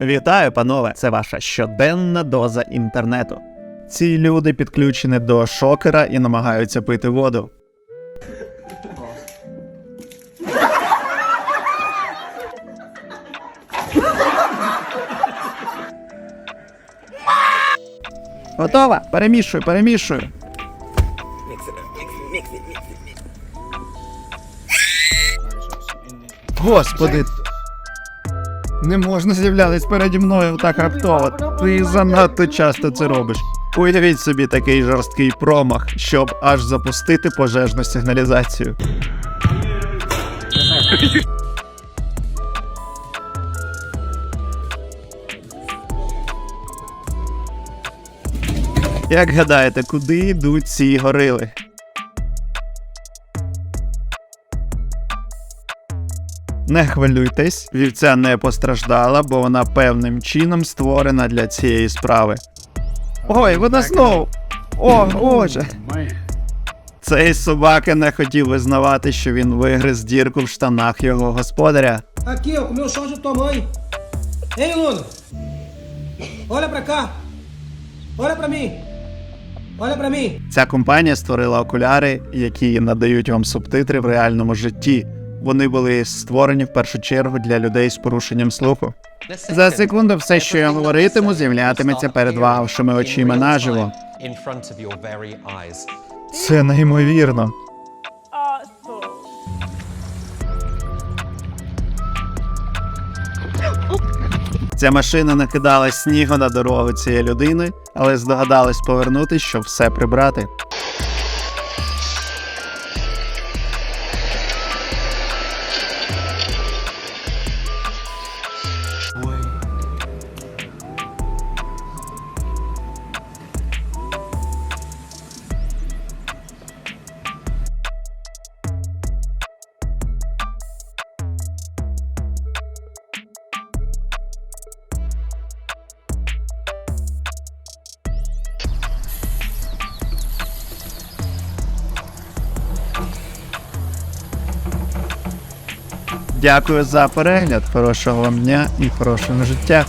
Вітаю, панове! Це ваша щоденна доза інтернету. Ці люди підключені до шокера і намагаються пити воду. Готова? Перемішую, перемішую. Господи, не можна з'являтись переді мною так раптово. Ти занадто часто це робиш. Уявіть собі такий жорсткий промах, щоб аж запустити пожежну сигналізацію. Як гадаєте, куди йдуть ці горили? Не хвилюйтесь, вівця не постраждала, бо вона певним чином створена для цієї справи. Ой, вона знову! О, боже! Цей собака не хотів визнавати, що він вигриз дірку в штанах його господаря. Aqui, ó, comeu o chão de mãe. Hein, Luna? Olha pra cá. Olha pra mim. Olha pra mim. Ця компанія створила окуляри, які надають вам субтитри в реальному житті. Вони були створені в першу чергу для людей з порушенням слуху. За секунду все, що я говоритиму, з'являтиметься перед вашими очима наживо. Це неймовірно. Ця машина накидала снігу на дорогу цієї людини, але здогадалась повернутись, щоб все прибрати. Дякую за перегляд, хорошого вам дня і хорошого життя.